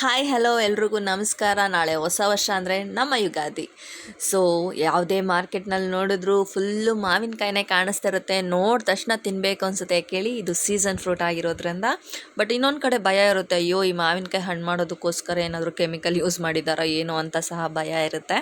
Hi, hello ಎಲ್ರಿಗೂ ನಮಸ್ಕಾರ. ನಾಳೆ ಹೊಸ ವರ್ಷ ಅಂದರೆ ನಮ್ಮ ಯುಗಾದಿ. ಸೊ ಯಾವುದೇ ಮಾರ್ಕೆಟ್ನಲ್ಲಿ ನೋಡಿದ್ರು ಫುಲ್ಲು ಮಾವಿನಕಾಯಿನೇ ಕಾಣಿಸ್ತಾ ಇರುತ್ತೆ ನೋಡಿದ ತಕ್ಷಣ ತಿನ್ನಬೇಕು ಅನಿಸುತ್ತೆ ಕೇಳಿ. ಇದು ಸೀಸನ್ ಫ್ರೂಟ್ ಆಗಿರೋದ್ರಿಂದ. ಬಟ್ ಇನ್ನೊಂದು ಕಡೆ ಭಯ ಇರುತ್ತೆ. ಅಯ್ಯೋ, ಈ ಮಾವಿನಕಾಯಿ ಹಣ್ಣು ಮಾಡೋದಕ್ಕೋಸ್ಕರ ಏನಾದರೂ ಕೆಮಿಕಲ್ ಯೂಸ್ ಮಾಡಿದಾರೋ ಏನೋ ಅಂತ ಸಹ ಭಯ ಇರುತ್ತೆ.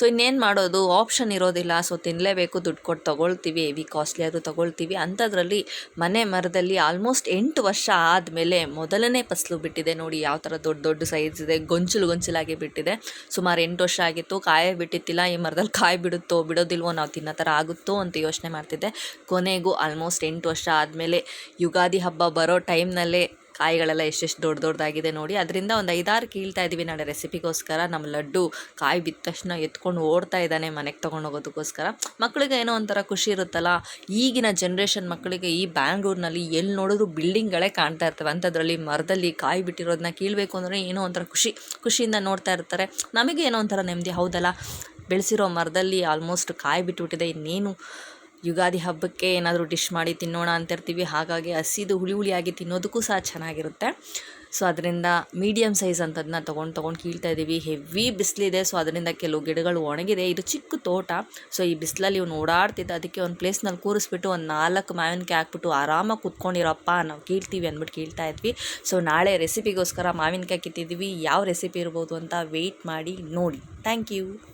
ಸೊ ಇನ್ನೇನು ಮಾಡೋದು? ಆಪ್ಷನ್ ಇರೋದಿಲ್ಲ. ಸೊ ತಿನ್ನಲೇಬೇಕು ದುಡ್ಡು ಕೊಟ್ಟು ತೊಗೊಳ್ತೀವಿ. ಹೆವಿ ಕಾಸ್ಟ್ಲಿ ಆದರೂ ತೊಗೊಳ್ತೀವಿ. ಅಂಥದ್ರಲ್ಲಿ ಮನೆ ಮರದಲ್ಲಿ ಆಲ್ಮೋಸ್ಟ್ ಎಂಟು ವರ್ಷ ಆದಮೇಲೆ ಮೊದಲನೇ ಫಸಲು ಬಿಟ್ಟಿದೆ ನೋಡಿ. ಯಾವ ಥರ ದೊಡ್ಡ ದೊಡ್ಡ ಸೈಜ್ ಇದೆ, ಗೊಂಚಲು ಗೊಂಚಲಾಗಿ ಬಿಟ್ಟಿದೆ. ಸುಮಾರು ಎಂಟು ವರ್ಷ ಆಗಿತ್ತು, ಕಾಯೇ ಬಿಟ್ಟಿತ್ತಿಲ್ಲ. ಈ ಮರದಲ್ಲಿ ಕಾಯಿ ಬಿಡುತ್ತೋ, ಬಿಡೋದಿಲ್ವೋ ನಾವು ತಿನ್ನೋ ಥರ ಆಗುತ್ತೋ ಅಂತ ಯೋಚನೆ ಮಾಡ್ತಿದ್ದೆ. ಕೊನೆಗೂ ಆಲ್ಮೋಸ್ಟ್ ಎಂಟು ವರ್ಷ ಆದಮೇಲೆ ಯುಗಾದಿ ಹಬ್ಬ ಬರೋ ಟೈಮ್ನಲ್ಲೇ ಕಾಯಿಗಳೆಲ್ಲ ಎಷ್ಟೆಷ್ಟು ದೊಡ್ಡ ದೊಡ್ಡದಾಗಿದೆ ನೋಡಿ. ಅದರಿಂದ ಒಂದು ಐದಾರು ಕೀಳ್ತಾ ಇದ್ದೀವಿ ನಾಳೆ ರೆಸಿಪಿಗೋಸ್ಕರ. ನಮ್ಮ ಲಡ್ಡು ಕಾಯಿ ಬಿದ್ದ ತಕ್ಷಣ ಎತ್ಕೊಂಡು ಓಡ್ತಾ ಇದ್ದಾನೆ ಮನೆಗೆ ತೊಗೊಂಡು ಹೋಗೋದಕ್ಕೋಸ್ಕರ. ಮಕ್ಕಳಿಗೆ ಏನೋ ಒಂಥರ ಖುಷಿ ಇರುತ್ತಲ್ಲ? ಈಗಿನ ಜನ್ರೇಷನ್ ಮಕ್ಕಳಿಗೆ ಈ ಬ್ಯಾಂಗ್ಳೂರಿನಲ್ಲಿ ಎಲ್ಲಿ ನೋಡಿದ್ರು ಬಿಲ್ಡಿಂಗ್ಗಳೇ ಕಾಣ್ತಾ ಇರ್ತವೆ. ಅಂಥದ್ರಲ್ಲಿ ಮರದಲ್ಲಿ ಕಾಯಿ ಬಿಟ್ಟಿರೋದನ್ನ ಕೀಳಬೇಕು ಅಂದರೆ ಏನೋ ಒಂಥರ ಖುಷಿ, ಖುಷಿಯಿಂದ ನೋಡ್ತಾ ಇರ್ತಾರೆ. ನಮಗೆ ಏನೋ ಒಂಥರ ನೆಮ್ಮದಿ. ಹೌದಲ್ಲ? ಬೆಳೆಸಿರೋ ಮರದಲ್ಲಿ ಆಲ್ಮೋಸ್ಟ್ ಕಾಯಿ ಬಿಟ್ಟುಬಿಟ್ಟಿದೆ ಇನ್ನೇನು ಯುಗಾದಿ ಹಬ್ಬಕ್ಕೆ ಏನಾದರೂ ಡಿಶ್ ಮಾಡಿ ತಿನ್ನೋಣ ಅಂತಿರ್ತೀವಿ ಹಾಗಾಗಿ ಹಸಿದು ಹುಳಿ ಹುಳಿಯಾಗಿ ತಿನ್ನೋದಕ್ಕೂ ಸಹ ಚೆನ್ನಾಗಿರುತ್ತೆ. ಸೊ, ಅದರಿಂದ ಮೀಡಿಯಮ್ ಸೈಜ್ ಅಂತದನ್ನ ತೊಗೊಂಡು ತೊಗೊಂಡು ಕೀಳ್ತಾ ಇದ್ದೀವಿ. ಹೆವಿ ಬಿಸಿಲಿದೆ ಸೊ, ಅದರಿಂದ ಕೆಲವು ಗಿಡಗಳು ಒಣಗಿದೆ. ಇದು ಚಿಕ್ಕ ತೋಟ. ಸೊ, ಈ ಬಿಸಿಲಲ್ಲಿ ಇವ್ನು ಓಡಾಡ್ತಿದ್ದ. ಅದಕ್ಕೆ ಒಂದು ಪ್ಲೇಸ್ನಲ್ಲಿ ಕೂರಿಸ್ಬಿಟ್ಟು ಒಂದು ನಾಲ್ಕು ಮಾವಿನಕಾಯಿ ಹಾಕ್ಬಿಟ್ಟು ಆರಾಮಾಗಿ ಕುತ್ಕೊಂಡಿರಪ್ಪ ನಾವು ಕೀಳ್ತೀವಿ ಅಂದ್ಬಿಟ್ಟು ಕೀಳ್ತಾ ಇದ್ವಿ. ಸೊ, ನಾಳೆ ರೆಸಿಪಿಗೋಸ್ಕರ ಮಾವಿನಕಾಯಿ ಕಿತ್ತಿದ್ದೀವಿ. ಯಾವ ರೆಸಿಪಿ ಇರ್ಬೋದು ಅಂತ ವೆಯ್ಟ್ ಮಾಡಿ ನೋಡಿ. Thank you